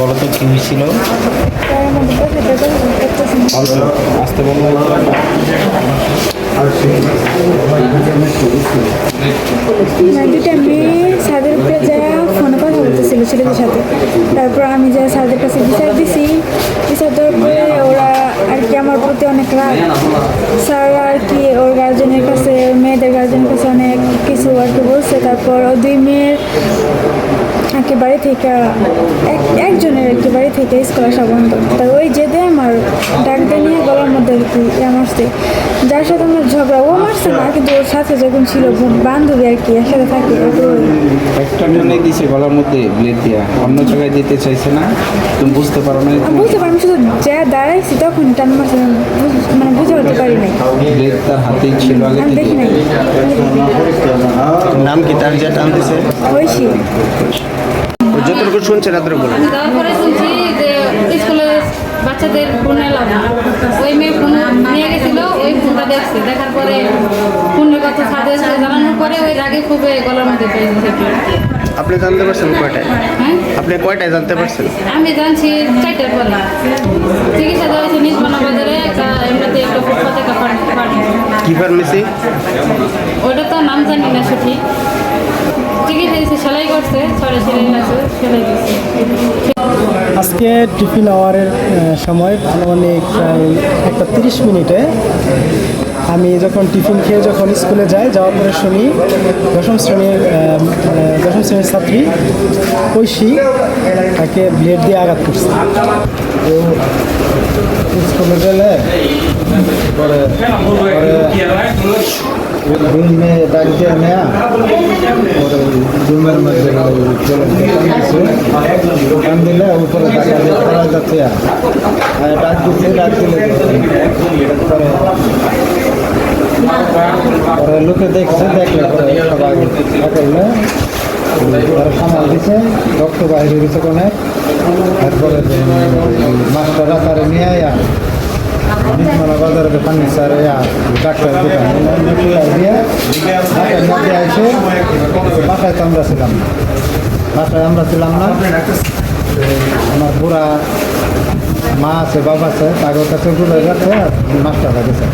বলো কি হয়েছিল আসতে ছেলেদের সাথে, তারপর আমি যা ছাদের কাছে বিচার দিছি, বিচার দেওয়ার পরে ওরা আর কি আমার প্রতি অনেক রাগ। স্যার আর কি ওর গার্জেনের কাছে, মেয়েদের গার্জেনের কাছে অনেক কিছু আর কি বলছে, তারপর ওই দুই মেয়ের আর কি বাড়ি থেকে এক একজনের বাড়ি থেকে স্কুল আসা বন্ধ তা ওই যেতে আমার ডাক দিয়ে নিয়ে গলার মধ্যে আর কি ইয়ে মারছে যার সাথে আমার ঝগড়া ও মারছে না কিন্তু ওর সাথে যখন ছিল বান্ধবী আর কি একসাথে থাকে একটা জন্য দিছে গলার মধ্যে ব্লেড দিয়া। অন্য জায়গায় যেতে চাইছে না তুমি বুঝতে পারো না বুঝতে পারি শুধু যা দাঁড়াইছি তখন টান মারছে মানে বুঝে উঠতে পারি নাই। ব্লেড তার হাতেই ছিল আগে আমি দেখি নাই। নাম কি তার? যে টান দিছে। ও যতটুকু শুনছেন এতটুকু বলুন। যাওয়ার শুনছি যে স্কুলে বাচ্চাদের ফোন এলাম ওই মেয়ে ফোন নিয়ে গেছিল ওই ফোনটা দেখছে। দেখার পরে ফোনের কথা সাথে জানানোর পরে ওই রাগে খুবই গলার মধ্যে পেয়েছে আপনি জানতে পারছেন কয়টায়? হ্যাঁ? আপনি কয়টায় জানতে পারছেন? আমি জানছি চারটার পরে। চিকিৎসা দেওয়া হয়েছে নিজ বাজারে একটা এমনিতে একটা ফুটপাতে কি ফার্মেসি? ওটা তো নাম জানি না সঠিক। আজকে টিফিন আওয়ারের সময় আনুমানিক একটা তিরিশ মিনিটে আমি যখন টিফিন খেয়ে যখন স্কুলে যাই, যাওয়ার পরে শুনি দশম শ্রেণির দশম শ্রেণির ছাত্রী ঐশী তাকে ব্লেড দিয়ে আঘাত করছে। স্কুলে গেলে পরে দুই মেয়ে ডাক দিয়ে নেয়া পরে রুমের মধ্যে কান দিলে উপরে টাকা দিয়ে করা যাচ্ছে আর ডাক দিচ্ছে ডাক দিলে পরে পরে লোকে দেখছে দেখলে পরে সবাই করলে পরে সামাল দিছে রক্ত বাইরে গেছে অনেক তারপরে মাস্টাররা তারে নিয়ে আয়া নির্মলা বাজারে ফার্নিচার ডাক্তার দোকান দিয়ে মধ্যে এসে বাসায় তো আমরা ছিলাম বাসায় আমরা ছিলাম না আমার বুড়া মা আছে বাবা আছে তাদের কাছে গুলো গেছে মাস্টাররা গেছে